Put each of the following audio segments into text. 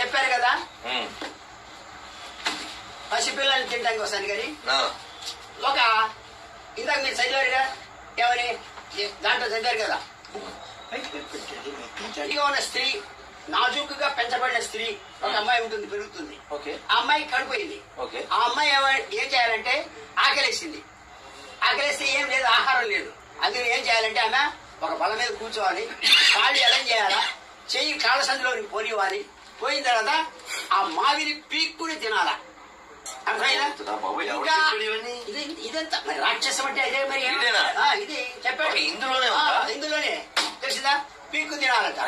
చెప్పారు కదా. పసిపిల్లల్ని తింటానికి వస్తాను కానీ. ఒక ఇందాక మీరు చదివారుగా? ఎవరి ఈ- దాంట్లో చదివారు కదా. ఉన్న స్త్రీ నాజూకుగా పెంచబడిన స్త్రీ ఒక అమ్మాయి ఉంటుంది పెరుగుతుంది. ఆ అమ్మాయి కడిపోయింది ఆ అమ్మాయి ఏం చేయాలంటే ఆకలేసింది. ఆకలేస్తే ఏం లేదు ఆహారం లేదు. అందులో ఏం చేయాలంటే ఆమె ఒక బల మీద కూర్చోవాలి. కాళ్ళు ఎడం చేయాలా? చెయ్యి కాళ్ళ సందులోకి పోనివ్వాలి. పోయిన తర్వాత ఆ మావిని పీక్కుని తినాలా? ఇదంతా మరి రాక్షసం అంటే అదే మరి ఇది చెప్పాడు. ఇందులోనే? ఇందులోనే. తెలిసిందా? పీక్కు తినాలట.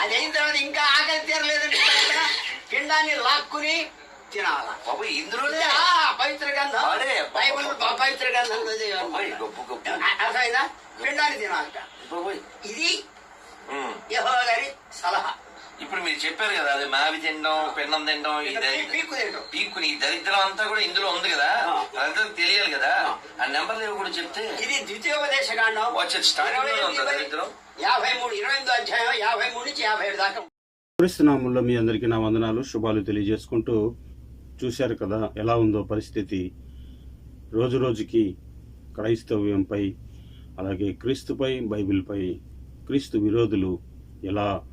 అది అయిన తర్వాత ఇంకా ఆకలి తీరలేదంటే పిండాన్ని లాక్కుని తినాల. బాబు ఇందులోనే? పవిత్ర బైబిల్. పవిత్ర అర్థమైందా? పిండాన్ని తినాలట. ఇది. యెహోవా గారి సలహా. ఇప్పుడు మీరు చెప్పారు కదా అది మావి తినడం పెన్నం తినడం ఈ ఇంకా దరి- పీక్కు తినడం. పీక్కుని ఈ దరిద్రం అంతా కూడా ఇందులో ఉంది కదా. అదంతా తెలియాలి కదా. ఆ. నెంబర్ లేవు కూడా చెప్తే ఇది ద్వితీయోపదేశ కాండం. ఎనిమిది, దరిద్రం? యాభై మూడు ఇరవై ఎనిమిదో అధ్యాయం యాభై మూడు నుంచి యాభై ఏడు దాకా. క్రీస్తునామంలో మీ అందరికీ నా వందనాలు శుభాలు తెలియజేసుకుంటూ చూశారు కదా ఎలా ఉందో పరిస్థితి. రోజు రోజుకి క్రైస్తవ్యంపై అలాగే క్రీస్తుపై బైబిల్పై క్రీస్తు విరోధులు ఎలా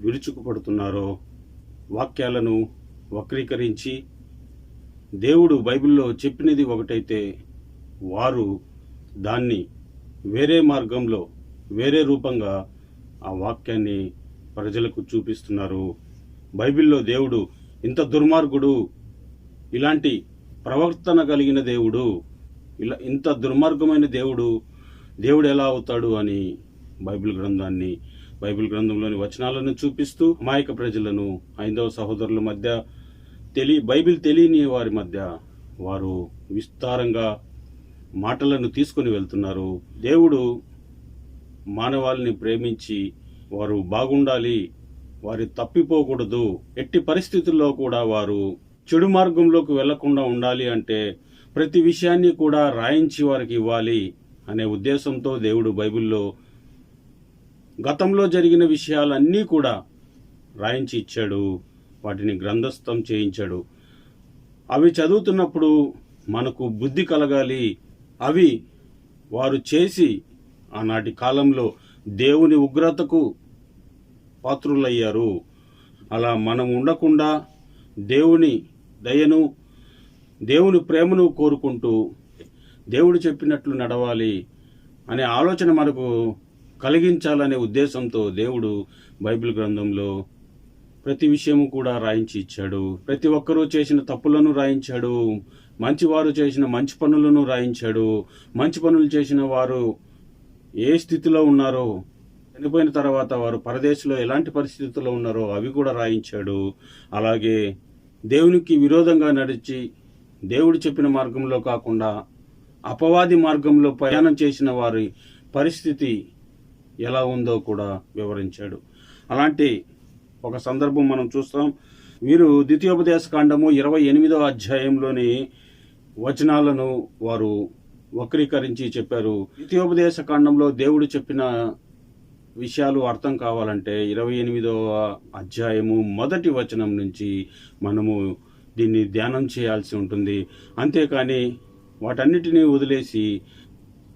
విరుచుకుపడుతున్నారో? వాక్యాలను వక్రీకరించి దేవుడు బైబిల్లో చెప్పినది ఒకటైతే వారు దాన్ని వేరే మార్గంలో వేరే రూపంగా ఆ వాక్యాన్ని ప్రజలకు చూపిస్తున్నారు. బైబిల్లో దేవుడు ఇంత దుర్మార్గుడు ఇలాంటి ప్రవర్తన కలిగిన దేవుడు ఇలా ఇంత దుర్మార్గమైన దేవుడు దేవుడు ఎలా అవుతాడు అని బైబిల్ గ్రంథాన్ని బైబిల్ గ్రంథంలోని వచనాలను చూపిస్తూ అమాయక ప్రజలను ఐదవ సహోదరుల మధ్య తెలి బైబిల్ తెలియని వారి మధ్య వారు విస్తారంగా మాటలను తీసుకొని వెళ్తున్నారు. దేవుడు మానవాళిని ప్రేమించి వారు బాగుండాలి వారి తప్పిపోకూడదు ఎట్టి పరిస్థితుల్లో కూడా వారు చెడు మార్గంలోకి వెళ్ళకుండా ఉండాలి అంటే ప్రతి విషయాన్ని కూడా రాయించి వారికి ఇవ్వాలి అనే ఉద్దేశంతో దేవుడు బైబిల్లో గతంలో జరిగిన విషయాలన్నీ కూడా రాయించి ఇచ్చాడు. వాటిని గ్రంథస్థం చేయించాడు. అవి చదువుతున్నప్పుడు మనకు బుద్ధి కలగాలి. అవి వారు చేసి ఆనాటి కాలంలో దేవుని ఉగ్రతకు పాత్రులయ్యారు. అలా మనం ఉండకుండా దేవుని దయను దేవుని ప్రేమను కోరుకుంటూ దేవుడు చెప్పినట్లు నడవాలి అనే ఆలోచన మనకు కలిగించాలనే ఉద్దేశంతో దేవుడు బైబిల్ గ్రంథంలో ప్రతి విషయము కూడా రాయించి ఇచ్చాడు. ప్రతి ఒక్కరూ చేసిన తప్పులను రాయించాడు. మంచివారు చేసిన మంచి పనులను రాయించాడు. మంచి పనులు చేసిన వారు ఏ స్థితిలో ఉన్నారో చనిపోయిన తర్వాత వారు పరదేశంలో ఎలాంటి పరిస్థితుల్లో ఉన్నారో అవి కూడా రాయించాడు. అలాగే దేవునికి విరోధంగా నడిచి దేవుడు చెప్పిన మార్గంలో కాకుండా అపవాది మార్గంలో ప్రయాణం చేసిన వారి పరిస్థితి ఎలా ఉందో కూడా వివరించాడు. అలాంటి ఒక సందర్భం మనం చూస్తాం. వీరు ద్వితీయోపదేశ కాండము ఇరవై ఎనిమిదో అధ్యాయంలోని వచనాలను వారు వక్రీకరించి చెప్పారు. ద్వితీయోపదేశ కాండంలో దేవుడు చెప్పిన విషయాలు అర్థం కావాలంటే ఇరవై ఎనిమిదవ అధ్యాయము మొదటి వచనం నుంచి మనము దీన్ని ధ్యానం చేయాల్సి ఉంటుంది. అంతేకాని వాటన్నిటినీ వదిలేసి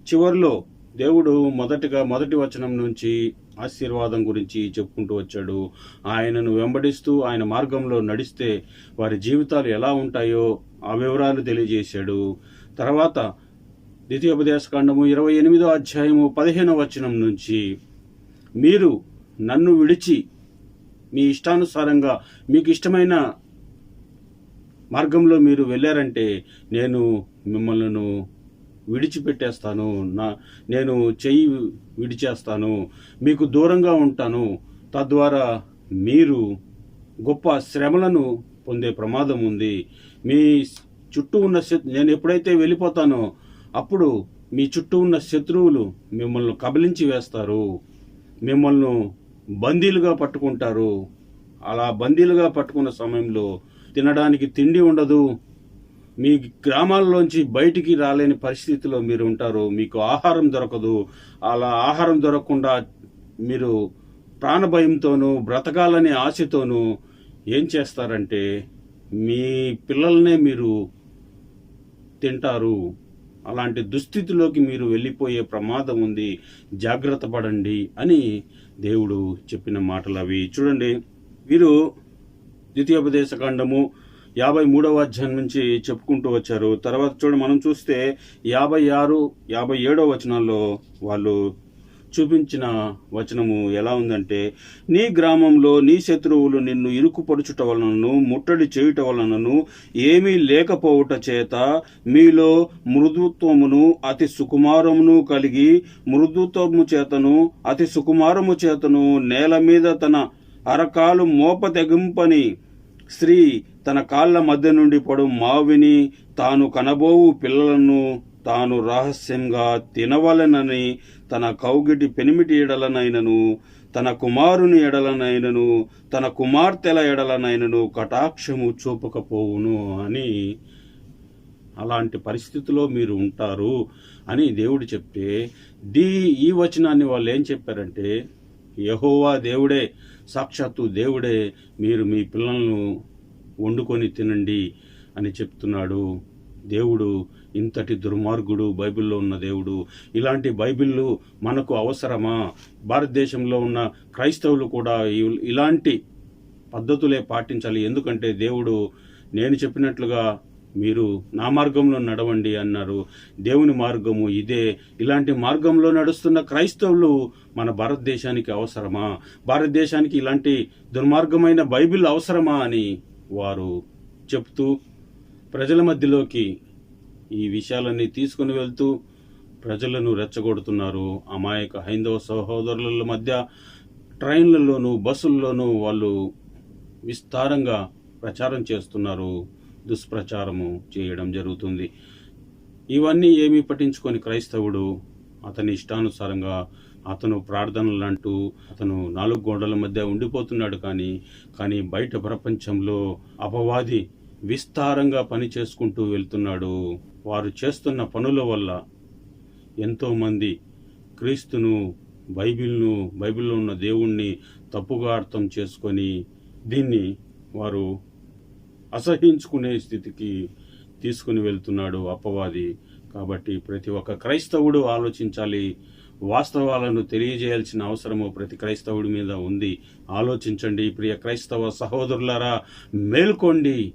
చివరిలో దేవుడు మొదటిగా మొదటి వచనం నుంచి ఆశీర్వాదం గురించి చెప్పుకుంటూ వచ్చాడు. ఆయనను వెంబడిస్తూ ఆయన మార్గంలో నడిస్తే వారి జీవితాలు ఎలా ఉంటాయో ఆ వివరాలు తెలియజేశాడు. తర్వాత ద్వితీయోపదేశకాండము ఇరవై ఎనిమిదో అధ్యాయము పదిహేనో వచనం నుంచి మీరు నన్ను విడిచి మీ ఇష్టానుసారంగా మీకు ఇష్టమైన మార్గంలో మీరు వెళ్ళారంటే నేను మిమ్మల్ని విడిచిపెట్టేస్తాను. నా నేను చెయ్యి విడిచేస్తాను. మీకు దూరంగా ఉంటాను. తద్వారా మీరు గొప్ప శ్రమలను పొందే ప్రమాదం ఉంది. మీ చుట్టూ ఉన్న శత్రు నేను ఎప్పుడైతే వెళ్ళిపోతానో అప్పుడు మీ చుట్టూ ఉన్న శత్రువులు మిమ్మల్ని కబలించి వేస్తారు. మిమ్మల్ని బందీలుగా పట్టుకుంటారు. అలా బందీలుగా పట్టుకున్న సమయంలో తినడానికి తిండి ఉండదు. మీ గ్రామాల్లోంచి బయటికి రాలేని పరిస్థితిలో మీరు ఉంటారు మీకు ఆహారం దొరకదు. అలా ఆహారం దొరకకుండా మీరు ప్రాణభయంతోనూ బ్రతకాలనే ఆశతోనూ ఏం చేస్తారంటే మీ పిల్లల్నే మీరు తింటారు. అలాంటి దుస్థితిలోకి మీరు వెళ్ళిపోయే ప్రమాదం ఉంది. జాగ్రత్త పడండి అని దేవుడు చెప్పిన మాటలు అవి. చూడండి వీరు ద్వితీయోపదేశ ఖండము యాభై మూడవ అధ్యాయం నుంచి చెప్పుకుంటూ వచ్చారు. తర్వాత చూడ మనం చూస్తే యాభై ఆరు యాభై ఏడవ వచనాల్లో వాళ్ళు చూపించిన వచనము ఎలా ఉందంటే నీ గ్రామంలో నీ శత్రువులు నిన్ను ఇరుకుపడుచుట వలనను ముట్టడి చేయుట వలనను ఏమీ లేకపోవుట చేత మీలో మృదుత్వమును అతి సుకుమారమును కలిగి మృదుత్వము చేతను అతి సుకుమారము చేతను నేల మీద తన అరకాలు మోప తెగింపని స్త్రీ తన కాళ్ళ మధ్య నుండి పడు మావిని తాను కనబోవు పిల్లలను తాను రహస్యంగా తినవలెనని తన కౌగిటి పెనిమిటి ఎడలనైనను తన కుమారుని ఎడలనైనను తన కుమార్తెల ఎడలనైనను కటాక్షము చూపకపోవును అని అలాంటి పరిస్థితిలో మీరు ఉంటారు అని దేవుడు చెప్తే దీ ఈ వచనాన్ని వాళ్ళు ఏం చెప్పారంటే యహోవా దేవుడే సాక్షాత్తు దేవుడే మీరు మీ పిల్లలను వండుకొని తినండి అని చెప్తున్నాడు దేవుడు. ఇంతటి దుర్మార్గుడు బైబిల్లో ఉన్న దేవుడు. ఇలాంటి బైబిళ్ళు మనకు అవసరమా? భారతదేశంలో ఉన్న క్రైస్తవులు కూడా ఇలాంటి పద్ధతులే పాటించాలి. ఎందుకంటే దేవుడు నేను చెప్పినట్లుగా మీరు నా మార్గంలో నడవండి అన్నారు. దేవుని మార్గము ఇదే. ఇలాంటి మార్గంలో నడుస్తున్న క్రైస్తవులు మన భారతదేశానికి అవసరమా? భారతదేశానికి ఇలాంటి దుర్మార్గమైన బైబిల్ అవసరమా అని వారు చెప్తూ ప్రజల మధ్యలోకి ఈ విషయాలన్నీ తీసుకుని వెళ్తూ ప్రజలను రెచ్చగొడుతున్నారు. అమాయక హైందవ సహోదరుల మధ్య ట్రైన్లలోనూ బస్సుల్లోనూ వాళ్ళు విస్తారంగా ప్రచారం చేస్తున్నారు. దుష్ప్రచారము చేయడం జరుగుతుంది. ఇవన్నీ ఏమీ పట్టించుకొని క్రైస్తవుడు అతని ఇష్టానుసారంగా అతను ప్రార్థనలు అంటూ అతను నాలుగు గోడల మధ్య ఉండిపోతున్నాడు కానీ కానీ బయట ప్రపంచంలో అపవాది విస్తారంగా పని చేసుకుంటూ వెళ్తున్నాడు. వారు చేస్తున్న పనుల వల్ల ఎంతోమంది క్రీస్తును బైబిల్ను బైబిల్లో ఉన్న దేవుణ్ణి తప్పుగా అర్థం చేసుకొని దీన్ని వారు అసహించుకునే స్థితికి తీసుకుని వెళ్తున్నాడు అపవాది. కాబట్టి ప్రతి ఒక్క క్రైస్తవుడు ఆలోచించాలి వాస్తవాలను తెలియజేయాల్సిన అవసరము ప్రతి క్రైస్తవుడి మీద ఉంది. ఆలోచించండి ప్రియ క్రైస్తవ సహోదరులారా మేల్కోండి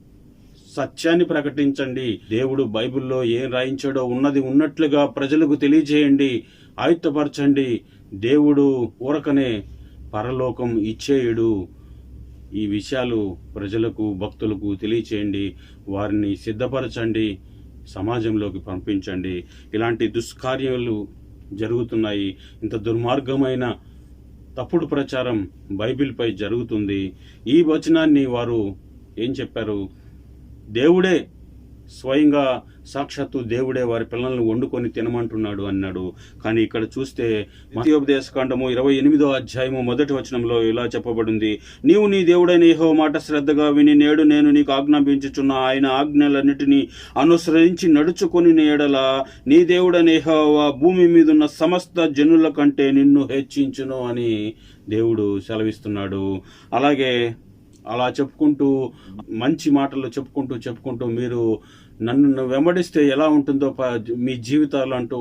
సత్యాన్ని ప్రకటించండి. దేవుడు బైబిల్లో ఏం రాయించాడో ఉన్నది ఉన్నట్లుగా ప్రజలకు తెలియజేయండి ఆయుత్తపరచండి. దేవుడు ఊరకనే పరలోకం ఇచ్చేయుడు. ఈ విషయాలు ప్రజలకు భక్తులకు తెలియచేయండి. వారిని సిద్ధపరచండి సమాజంలోకి పంపించండి. ఇలాంటి దుష్కార్యాలు జరుగుతున్నాయి. ఇంత దుర్మార్గమైన తప్పుడు ప్రచారం బైబిల్పై జరుగుతుంది. ఈ వచనాన్ని వారు ఏం చెప్పారు? దేవుడే స్వయంగా సాక్షాత్తు దేవుడే వారి పిల్లల్ని వండుకొని తినమంటున్నాడు అన్నాడు. కానీ ఇక్కడ చూస్తే మతోపదేశ ఇరవై ఎనిమిదో అధ్యాయము మొదటి వచనంలో ఇలా చెప్పబడింది. నీవు నీ దేవుడైన ఏహో మాట శ్రద్ధగా విని నేడు నేను నీకు ఆజ్ఞాపించుచున్న ఆయన ఆజ్ఞలన్నిటినీ అనుసరించి నడుచుకొని నేడల నీ దేవుడైన ఆ భూమి మీదున్న సమస్త జనుల కంటే నిన్ను హెచ్చించును అని దేవుడు సెలవిస్తున్నాడు. అలాగే అలా చెప్పుకుంటూ మంచి మాటలు చెప్పుకుంటూ చెప్పుకుంటూ మీరు నన్ను వెంబడిస్తే ఎలా ఉంటుందో మీ జీవితాలు అంటూ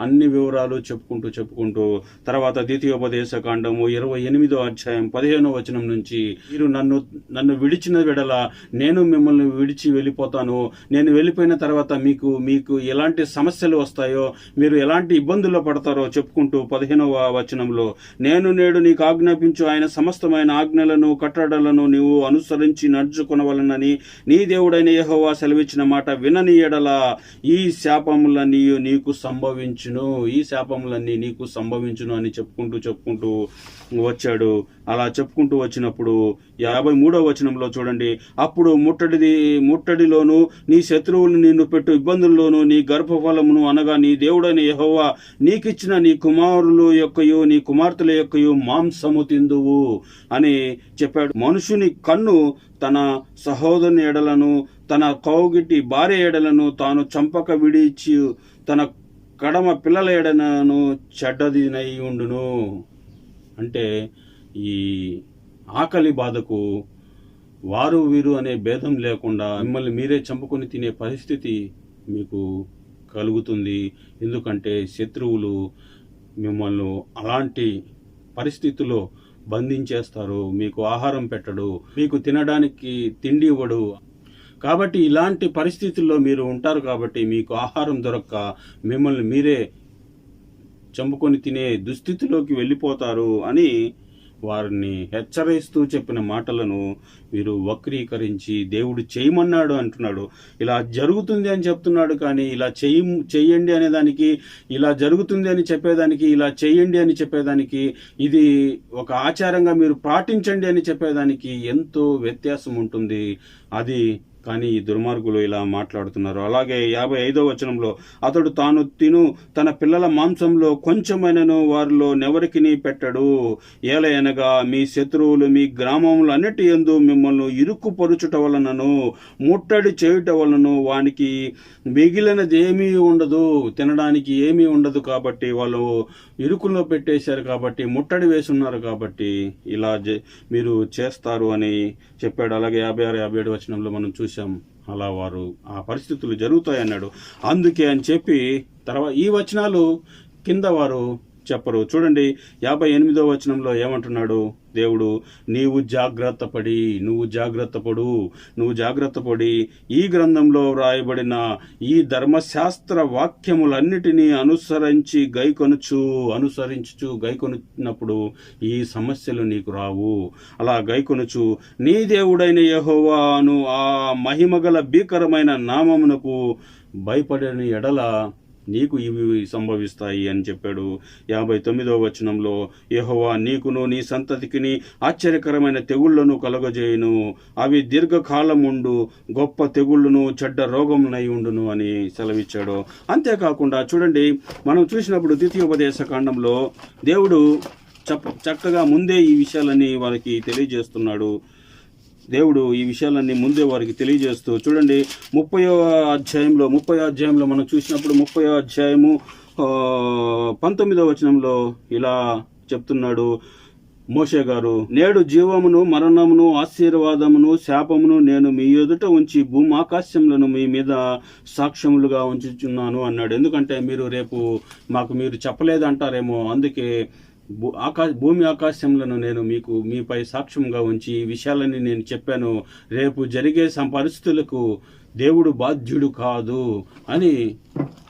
అన్ని వివరాలు చెప్పుకుంటూ చెప్పుకుంటూ తర్వాత ద్వితీయోపదేశ కాండము ఇరవై ఎనిమిదో అధ్యాయం పదిహేనో వచనం నుంచి మీరు నన్ను నన్ను విడిచిన వెడల నేను మిమ్మల్ని విడిచి వెళ్ళిపోతాను. నేను వెళ్ళిపోయిన తర్వాత మీకు మీకు ఎలాంటి సమస్యలు వస్తాయో మీరు ఎలాంటి ఇబ్బందుల్లో పడతారో చెప్పుకుంటూ పదిహేనవ వచనంలో నేను నేడు నీకు ఆజ్ఞాపించు ఆయన సమస్తమైన ఆజ్ఞలను కట్టడలను నీవు అనుసరించి నడుచుకొనవలనని నీ దేవుడైన యహోవా సెలవిచ్చిన మాట వినని ఎడల ఈ శాపములన్నీ నీకు సంభవించును ఈ శాపములన్నీ నీకు సంభవించును అని చెప్పుకుంటూ చెప్పుకుంటూ వచ్చాడు. అలా చెప్పుకుంటూ వచ్చినప్పుడు యాభై మూడో వచనంలో చూడండి అప్పుడు ముట్టడిది ముట్టడిలోను నీ శత్రువులు నిన్ను పెట్టు ఇబ్బందుల్లోనూ నీ గర్భఫలమును అనగా నీ దేవుడని యహోవా నీకిచ్చిన నీ కుమారులు యొక్కయు నీ కుమార్తెల యొక్కయు మాంసము తిందువు అని చెప్పాడు. మనుషుని కన్ను తన సహోదరుని ఎడలను తన కౌగిటి భార్య ఎడలను తాను చంపక విడిచి తన కడమ పిల్లల ఎడలను చెడ్డదినై ఉండును. అంటే ఈ ఆకలి బాధకు వారు వీరు అనే భేదం లేకుండా మిమ్మల్ని మీరే చంపుకొని తినే పరిస్థితి మీకు కలుగుతుంది. ఎందుకంటే శత్రువులు మిమ్మల్ని అలాంటి పరిస్థితుల్లో బంధించేస్తారు. మీకు ఆహారం పెట్టడు మీకు తినడానికి తిండి ఇవ్వడు. కాబట్టి ఇలాంటి పరిస్థితుల్లో మీరు ఉంటారు కాబట్టి మీకు ఆహారం దొరక్క మిమ్మల్ని మీరే చంపుకొని తినే దుస్థితిలోకి వెళ్ళిపోతారు అని వారిని హెచ్చరిస్తూ చెప్పిన మాటలను వీరు వక్రీకరించి దేవుడు చేయమన్నాడు అంటున్నాడు. ఇలా జరుగుతుంది అని చెప్తున్నాడు కానీ ఇలా చేయి చెయ్యండి అనేదానికి ఇలా జరుగుతుంది అని చెప్పేదానికి ఇలా చేయండి అని చెప్పేదానికి ఇది ఒక ఆచారంగా మీరు పాటించండి అని చెప్పేదానికి ఎంతో వ్యత్యాసం ఉంటుంది. అది కానీ ఈ దుర్మార్గులు ఇలా మాట్లాడుతున్నారు. అలాగే యాభై ఐదో వచనంలో అతడు తాను తిను తన పిల్లల మాంసంలో కొంచెమైనను వారిలో నెవరికిని పెట్టడు. ఏలయనగా మీ శత్రువులు మీ గ్రామములు అన్నిటి ఎందు మిమ్మల్ని ఇరుక్కుపరుచుట వలనను ముట్టడి చేయుట వలన వానికి మిగిలినది ఏమీ ఉండదు. తినడానికి ఏమీ ఉండదు కాబట్టి వాళ్ళు ఇరుకులో పెట్టేశారు కాబట్టి ముట్టడి వేసున్నారు కాబట్టి ఇలా మీరు చేస్తారు అని చెప్పాడు. అలాగే యాభై ఆరు యాభై ఏడు వచనంలో మనం చూసాం అలా వారు ఆ పరిస్థితులు జరుగుతాయన్నాడు. అందుకే అని చెప్పి తర్వాత ఈ వచనాలు కింద వారు చెప్పరు. చూడండి యాభై ఎనిమిదో వచనంలో ఏమంటున్నాడు? దేవుడు నీవు జాగ్రత్త పడి నువ్వు జాగ్రత్త పడు నువ్వు జాగ్రత్త పడి ఈ గ్రంథంలో వ్రాయబడిన ఈ ధర్మశాస్త్ర వాక్యములన్నిటినీ అనుసరించి గైకొనుచు అనుసరించుచు గైకొనున్నప్పుడు ఈ సమస్యలు నీకు రావు. అలా గైకొనుచు నీ దేవుడైన యహోవాను ఆ మహిమగల భీకరమైన నామమునకు భయపడని ఎడల నీకు ఇవి సంభవిస్తాయి అని చెప్పాడు. యాభై తొమ్మిదో వచనంలో యహోవా నీకును నీ సంతతికిని ఆశ్చర్యకరమైన తెగుళ్ళను కలుగజేయును. అవి దీర్ఘకాలముండు గొప్ప తెగుళ్ళను చెడ్డ రోగమునై ఉండును అని సెలవిచ్చాడు. అంతేకాకుండా చూడండి మనం చూసినప్పుడు ద్వితీయోపదేశ కాండంలో దేవుడు చప్ప చక్కగా ముందే ఈ విషయాలని వారికి తెలియజేస్తున్నాడు. దేవుడు ఈ విషయాలన్నీ ముందే వారికి తెలియజేస్తూ చూడండి ముప్పయో అధ్యాయంలో ముప్పై అధ్యాయంలో మనం చూసినప్పుడు ముప్పై అధ్యాయము పంతొమ్మిదవ పంతొమ్మిదో వచనంలో ఇలా చెప్తున్నాడు. మోషే గారు నేడు జీవమును మరణమును ఆశీర్వాదమును శాపమును నేను మీ ఎదుట ఉంచి భూమి మీ మీద సాక్ష్యములుగా ఉంచుచున్నాను అన్నాడు. ఎందుకంటే మీరు రేపు మాకు మీరు చెప్పలేదంటారేమో అందుకే భూ- భూమి ఆకాశంలను నేను మీకు మీపై సాక్ష్యంగా ఉంచి ఈ విషయాలన్నీ నేను చెప్పాను. రేపు జరిగే పరిస్థితులకు దేవుడు బాధ్యుడు కాదు అని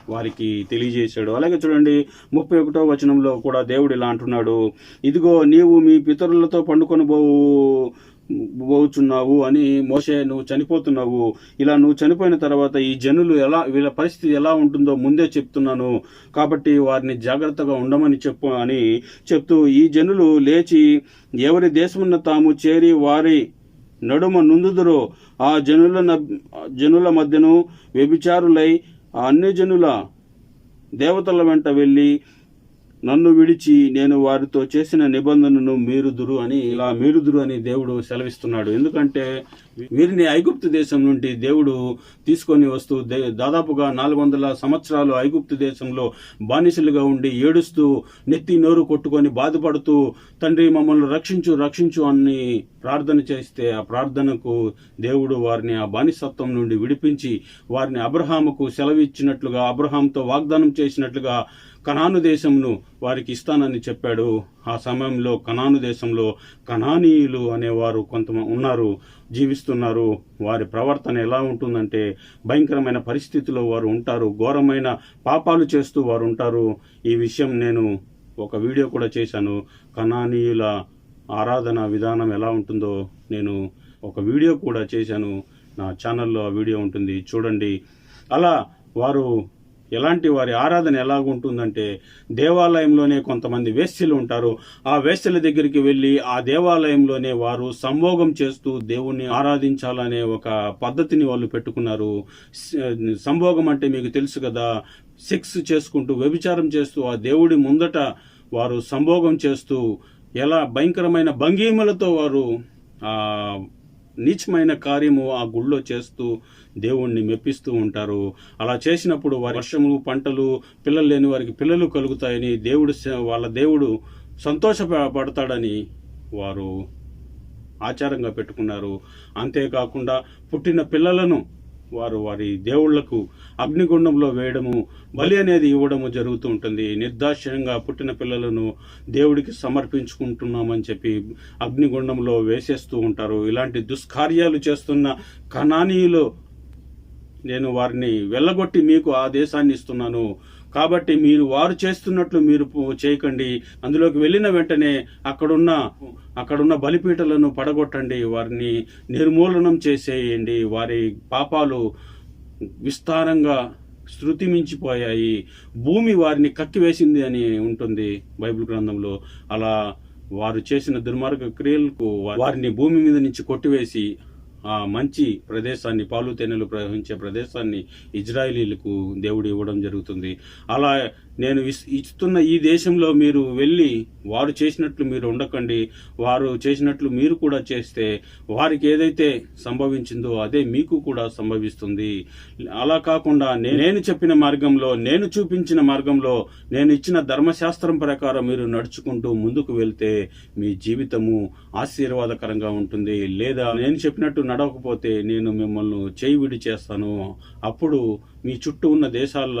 వారికి తెలియజేశాడు. అలాగే చూడండి ముప్పై ఒకటో వచనంలో కూడా దేవుడు ఇలా అంటున్నాడు. ఇదిగో నీవు మీ పితరులతో పండుకొని పోవు పోచున్నావు అని మోసే నువ్వు చనిపోతున్నావు. ఇలా నువ్వు చనిపోయిన తర్వాత ఈ జనులు ఎలా వీళ్ళ పరిస్థితి ఎలా ఉంటుందో ముందే చెప్తున్నాను. కాబట్టి వారిని జాగ్రత్తగా ఉండమని చెప్పు అని చెప్తూ ఈ జనులు లేచి ఎవరి దేశమున్న తాము చేరి వారి నడుమ నుందుదురో ఆ జనుల జనుల మధ్యను వ్యభిచారులై ఆ అన్ని జనుల దేవతల వెంట వెళ్ళి నన్ను విడిచి నేను వారితో చేసిన నిబంధనను మీరుదురు అని ఇలా మీరుదురు అని దేవుడు సెలవిస్తున్నాడు. ఎందుకంటే వీరిని ఐగుప్తు దేశం నుండి దేవుడు తీసుకొని వస్తూ దే- దాదాపుగా నాలుగు వందల సంవత్సరాలు ఐగుప్తు దేశంలో బానిసలుగా ఉండి ఏడుస్తూ నెత్తి నోరు కొట్టుకొని బాధపడుతూ తండ్రి మమ్మల్ని రక్షించు రక్షించు అని ప్రార్థన చేస్తే ఆ ప్రార్థనకు దేవుడు వారిని ఆ బానిసత్వం నుండి విడిపించి వారిని అబ్రహాముకు సెలవిచ్చినట్లుగా అబ్రహాంతో వాగ్దానం చేసినట్లుగా కనాను దేశంను వారికి ఇస్తానని చెప్పాడు. ఆ సమయంలో కనాను దేశంలో కనానీయులు అనేవారు కొంతమంది ఉన్నారు జీవిస్తున్నారు. వారి ప్రవర్తన ఎలా ఉంటుందంటే భయంకరమైన పరిస్థితిలో వారు ఉంటారు ఘోరమైన పాపాలు చేస్తూ వారు ఉంటారు. ఈ విషయం నేను ఒక వీడియో కూడా చేశాను. కనానీయుల ఆరాధన విధానం ఎలా ఉంటుందో నేను ఒక వీడియో కూడా చేశాను. నా ఛానల్లో ఆ వీడియో ఉంటుంది చూడండి. అలా వారు ఎలాంటి వారి ఆరాధన ఎలాగుంటుందంటే దేవాలయంలోనే కొంతమంది వేశ్యలు ఉంటారు. ఆ వేశ్యల దగ్గరికి వెళ్ళి ఆ దేవాలయంలోనే వారు సంభోగం చేస్తూ దేవుణ్ణి ఆరాధించాలనే ఒక పద్ధతిని వాళ్ళు పెట్టుకున్నారు. సంభోగం అంటే మీకు తెలుసు కదా సెక్స్ చేసుకుంటూ వ్యభిచారం చేస్తూ ఆ దేవుడి ముందట వారు సంభోగం చేస్తూ ఎలా భయంకరమైన భంగిమలతో వారు నీచమైన కార్యము ఆ గుళ్ళో చేస్తూ దేవుణ్ణి మెప్పిస్తూ ఉంటారు. అలా చేసినప్పుడు వారి వర్షము పంటలు పిల్లలు లేని వారికి పిల్లలు కలుగుతాయని దేవుడు వాళ్ళ దేవుడు సంతోషపడతాడని వారు ఆచారంగా పెట్టుకున్నారు. అంతేకాకుండా పుట్టిన పిల్లలను వారు వారి దేవుళ్ళకు అగ్నిగుండంలో వేయడము బలి అనేది ఇవ్వడము జరుగుతూ ఉంటుంది. నిర్దాక్షిణ్యంగా పుట్టిన పిల్లలను దేవుడికి సమర్పించుకుంటున్నామని చెప్పి అగ్నిగుండంలో వేసేస్తూ ఉంటారు. ఇలాంటి దుష్కార్యాలు చేస్తున్న కణానీయులు నేను వారిని వెళ్ళగొట్టి మీకు ఆ దేశాన్ని ఇస్తున్నాను. కాబట్టి మీరు వారు చేస్తున్నట్లు మీరు చేయకండి. అందులోకి వెళ్ళిన వెంటనే అక్కడున్న అక్కడున్న బలిపీటలను పడగొట్టండి. వారిని నిర్మూలనం చేసేయండి. వారి పాపాలు విస్తారంగా శృతి మించిపోయాయి భూమి వారిని కక్కివేసింది అని ఉంటుంది బైబిల్ గ్రంథంలో. అలా వారు చేసిన దుర్మార్గ క్రియలకు వారిని భూమి మీద నుంచి కొట్టివేసి మంచి ప్రదేశాన్ని పాలు తేనెలు ప్రవహించే ప్రదేశాన్ని ఇజ్రాయిలీలకు దేవుడు ఇవ్వడం జరుగుతుంది. అలా నేను ఇస్- ఇస్తున్న ఈ దేశంలో మీరు వెళ్ళి వారు చేసినట్లు మీరు ఉండకండి. వారు చేసినట్లు మీరు కూడా చేస్తే వారికి ఏదైతే సంభవించిందో అదే మీకు కూడా సంభవిస్తుంది. అలా కాకుండా నేను చెప్పిన మార్గంలో నేను చూపించిన మార్గంలో నేను ఇచ్చిన ధర్మశాస్త్రం ప్రకారం మీరు నడుచుకుంటూ ముందుకు వెళ్తే మీ జీవితము ఆశీర్వాదకరంగా ఉంటుంది. లేదా నేను చెప్పినట్టు నడవకపోతే నేను మిమ్మల్ని చేయి విడి చేస్తాను. అప్పుడు మీ చుట్టూ ఉన్న దేశాల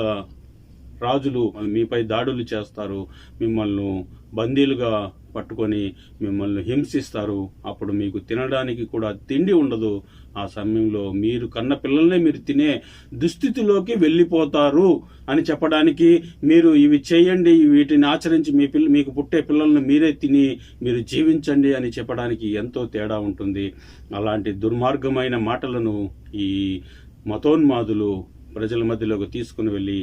రాజులు మీపై దాడులు చేస్తారు. మిమ్మల్ని బందీలుగా పట్టుకొని మిమ్మల్ని హింసిస్తారు. అప్పుడు మీకు తినడానికి కూడా తిండి ఉండదు. ఆ సమయంలో మీరు కన్న పిల్లల్నే మీరు తినే దుస్థితిలోకి వెళ్ళిపోతారు అని చెప్పడానికి మీరు ఇవి చేయండి వీటిని ఆచరించి మీ పిల్ల మీకు పుట్టే పిల్లల్ని మీరే తిని మీరు జీవించండి అని చెప్పడానికి ఎంతో తేడా ఉంటుంది. అలాంటి దుర్మార్గమైన మాటలను ఈ మతోన్మాదులు ప్రజల మధ్యలోకి తీసుకుని వెళ్ళి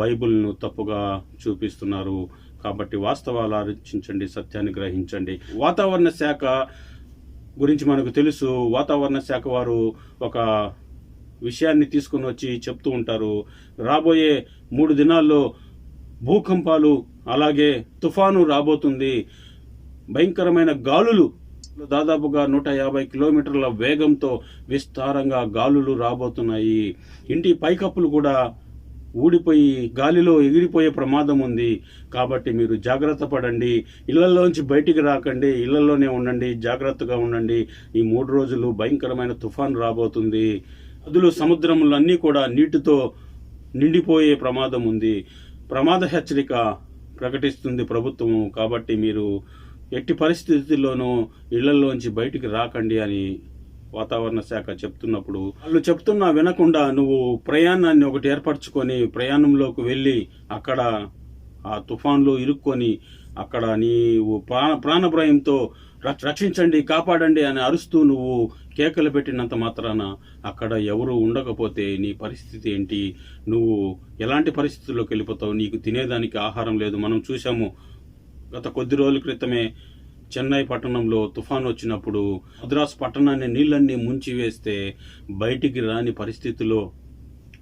బైబిల్ను తప్పుగా చూపిస్తున్నారు. కాబట్టి వాస్తవాలు ఆలోచించండి సత్యాన్ని గ్రహించండి. వాతావరణ శాఖ గురించి మనకు తెలుసు. వాతావరణ శాఖ వారు ఒక విషయాన్ని తీసుకుని వచ్చి చెప్తూ ఉంటారు. రాబోయే మూడు దినాల్లో భూకంపాలు అలాగే తుఫాను రాబోతుంది. భయంకరమైన గాలులు దాదాపుగా నూట యాభై కిలోమీటర్ల వేగంతో విస్తారంగా గాలులు రాబోతున్నాయి. ఇంటి పైకప్పులు కూడా ఊడిపోయి గాలిలో ఎగిరిపోయే ప్రమాదం ఉంది. కాబట్టి మీరు జాగ్రత్త పడండి. ఇళ్ళలోంచి బయటికి రాకండి. ఇళ్ళలోనే ఉండండి. జాగ్రత్తగా ఉండండి. ఈ మూడు రోజులు భయంకరమైన తుఫాన్ రాబోతుంది. నదులు సముద్రములు అన్నీ కూడా నీటితో నిండిపోయే ప్రమాదం ఉంది. ప్రమాద హెచ్చరిక ప్రకటిస్తుంది ప్రభుత్వము. కాబట్టి మీరు ఎట్టి పరిస్థితుల్లోనూ ఇళ్ళలోంచి బయటికి రాకండి అని వాతావరణ శాఖ చెప్తున్నప్పుడు వాళ్ళు చెప్తున్నా వినకుండా నువ్వు ప్రయాణాన్ని ఒకటి ఏర్పరచుకొని ప్రయాణంలోకి వెళ్ళి అక్కడ ఆ తుఫాన్లో ఇరుక్కొని అక్కడ నీవు ప్రాణ ప్రాణభయంతో రక్ష- రక్షించండి కాపాడండి అని అరుస్తూ నువ్వు కేకలు పెట్టినంత మాత్రాన అక్కడ ఎవరు ఉండకపోతే నీ పరిస్థితి ఏంటి? నువ్వు ఎలాంటి పరిస్థితుల్లోకి వెళ్ళిపోతావు? నీకు తినేదానికి ఆహారం లేదు. మనం చూసాము గత కొద్ది రోజుల క్రితమే చెన్నై పట్టణంలో తుఫాన్ వచ్చినప్పుడు మద్రాస్ పట్టణాన్ని నీళ్ళన్నీ ముంచి వేస్తే బయటికి రాని పరిస్థితిలో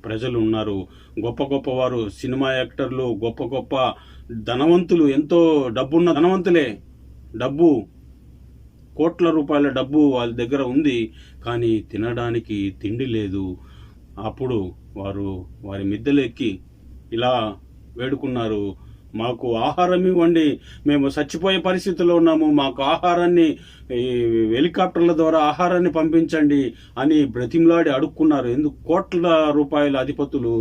ప్రజలు ఉన్నారు. గొప్ప గొప్ప వారు సినిమా యాక్టర్లు గొప్ప గొప్ప ధనవంతులు ఎంతో డబ్బున్న ధనవంతులే. డబ్బు కోట్ల రూపాయల డబ్బు వాళ్ళ దగ్గర ఉంది కానీ తినడానికి తిండి లేదు. అప్పుడు వారు వారి మిద్దెలెక్కి ఇలా వేడుకున్నారు. మాకు ఆహారం ఇవ్వండి మేము చచ్చిపోయే పరిస్థితిలో ఉన్నాము. మాకు ఆహారాన్ని ఈ హెలికాప్టర్ల ద్వారా ఆహారాన్ని పంపించండి అని బ్రతిమలాడి అడుక్కున్నారు. ఎందుకు? కోట్ల రూపాయల అధిపతులు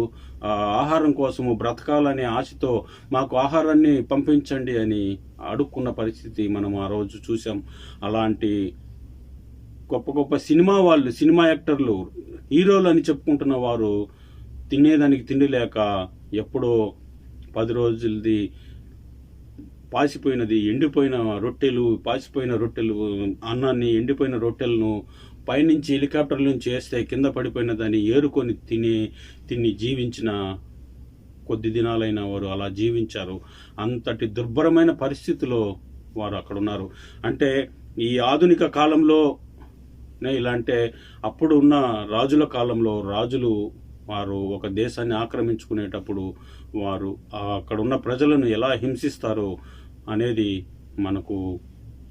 ఆహారం కోసము బ్రతకాలనే ఆశతో మాకు ఆహారాన్ని పంపించండి అని అడుక్కున్న పరిస్థితి మనం ఆ రోజు చూసాం అలాంటి గొప్ప గొప్ప సినిమా వాళ్ళు సినిమా యాక్టర్లు హీరోలు అని చెప్పుకుంటున్న వారు తినేదానికి తిండి లేక ఎప్పుడో పది రోజులది పాసిపోయినది ఎండిపోయిన రొట్టెలు పాసిపోయిన రొట్టెలు అన్నాన్ని ఎండిపోయిన రొట్టెలను పైనుంచి హెలికాప్టర్ నుంచి వేస్తే కింద పడిపోయిన దాన్ని ఏరుకొని తిని తిని జీవించిన కొద్ది దినాలైన వారు అలా జీవించారు. అంతటి దుర్భరమైన పరిస్థితిలో వారు అక్కడ ఉన్నారు అంటే ఈ ఆధునిక కాలంలో ఇలా అంటే అప్పుడు ఉన్న రాజుల కాలంలో రాజులు వారు ఒక దేశాన్ని ఆక్రమించుకునేటప్పుడు వారు అక్కడున్న అక్కడ ఉన్న ప్రజలను ఎలా హింసిస్తారో అనేది మనకు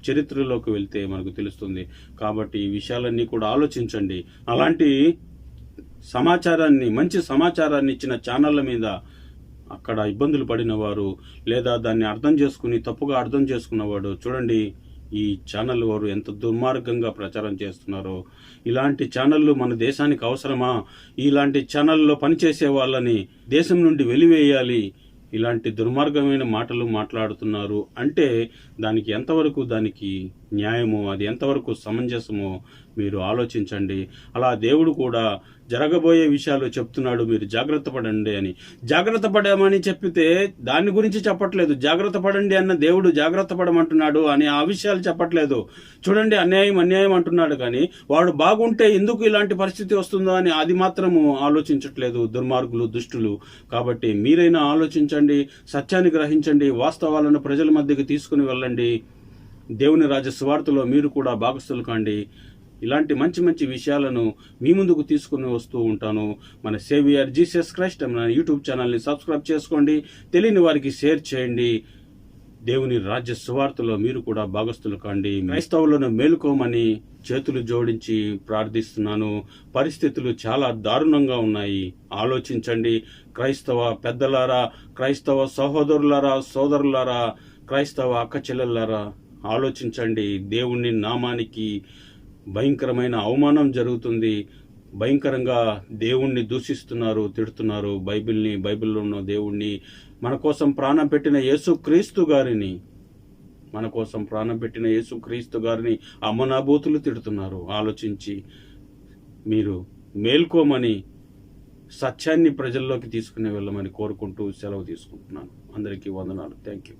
చరిత్రలోకి వెళ్తే మనకు తెలుస్తుంది. కాబట్టి ఈ విషయాలన్నీ కూడా ఆలోచించండి. అలాంటి సమాచారాన్ని మంచి సమాచారాన్ని ఇచ్చిన ఛానళ్ళ మీద అక్కడ ఇబ్బందులు పడిన వారు లేదా దాన్ని అర్థం చేసుకుని తప్పుగా అర్థం చేసుకున్నవాడు చూడండి. ఈ ఛానల్ వారు ఎంత దుర్మార్గంగా ప్రచారం చేస్తున్నారో. ఇలాంటి ఛానళ్ళు మన దేశానికి అవసరమా? ఇలాంటి ఛానల్లో పనిచేసే వాళ్ళని దేశం నుండి వెలివేయాలి. ఇలాంటి దుర్మార్గమైన మాటలు మాట్లాడుతున్నారు. అంటే దానికి ఎంతవరకు దానికి న్యాయమో అది ఎంతవరకు సమంజసమో మీరు ఆలోచించండి. అలా దేవుడు కూడా జరగబోయే విషయాలు చెప్తున్నాడు మీరు జాగ్రత్త పడండి అని. జాగ్రత్త పడమని చెప్పితే దాని గురించి చెప్పట్లేదు. జాగ్రత్త పడండి అన్న దేవుడు జాగ్రత్త పడమంటున్నాడు అని ఆ విషయాలు చెప్పట్లేదు. చూడండి అన్యాయం అన్యాయం అంటున్నాడు కానీ వాడు బాగుంటే ఎందుకు ఇలాంటి పరిస్థితి వస్తుందో అని అది మాత్రము ఆలోచించట్లేదు దుర్మార్గులు దుష్టులు. కాబట్టి మీరైనా ఆలోచించండి సత్యాన్ని గ్రహించండి వాస్తవాలను ప్రజల మధ్యకి తీసుకుని వెళ్ళండి. దేవుని రాజ్య సువార్తలో మీరు కూడా భాగస్థులు కాండి. ఇలాంటి మంచి మంచి విషయాలను మీ ముందుకు తీసుకుని వస్తూ ఉంటాను. మన సేవియర్ జీసస్ క్రైస్ట్ మన యూట్యూబ్ ఛానల్ని సబ్స్క్రైబ్ చేసుకోండి. తెలియని వారికి షేర్ చేయండి. దేవుని రాజ్య సువార్తలో మీరు కూడా భాగస్థులు కాండి. క్రైస్తవులను మేలుకోమని చేతులు జోడించి ప్రార్థిస్తున్నాను. పరిస్థితులు చాలా దారుణంగా ఉన్నాయి. ఆలోచించండి. క్రైస్తవ పెద్దలారా క్రైస్తవ సహోదరులారా సోదరులారా క్రైస్తవ అక్క చెల్లెల్లారా ఆలోచించండి. దేవుని నామానికి భయంకరమైన అవమానం జరుగుతుంది. భయంకరంగా దేవుణ్ణి దూషిస్తున్నారు తిడుతున్నారు. బైబిల్ని బైబిల్లో ఉన్న దేవుణ్ణి మన కోసం ప్రాణం పెట్టిన యేసు క్రీస్తు గారిని మన కోసం ప్రాణం పెట్టిన యేసు క్రీస్తు గారిని అమ్మనాబూతులు తిడుతున్నారు. ఆలోచించి మీరు మేల్కోమని సత్యాన్ని ప్రజల్లోకి తీసుకుని వెళ్ళమని కోరుకుంటూ సెలవు తీసుకుంటున్నాను. అందరికీ వందనాలు. Thank you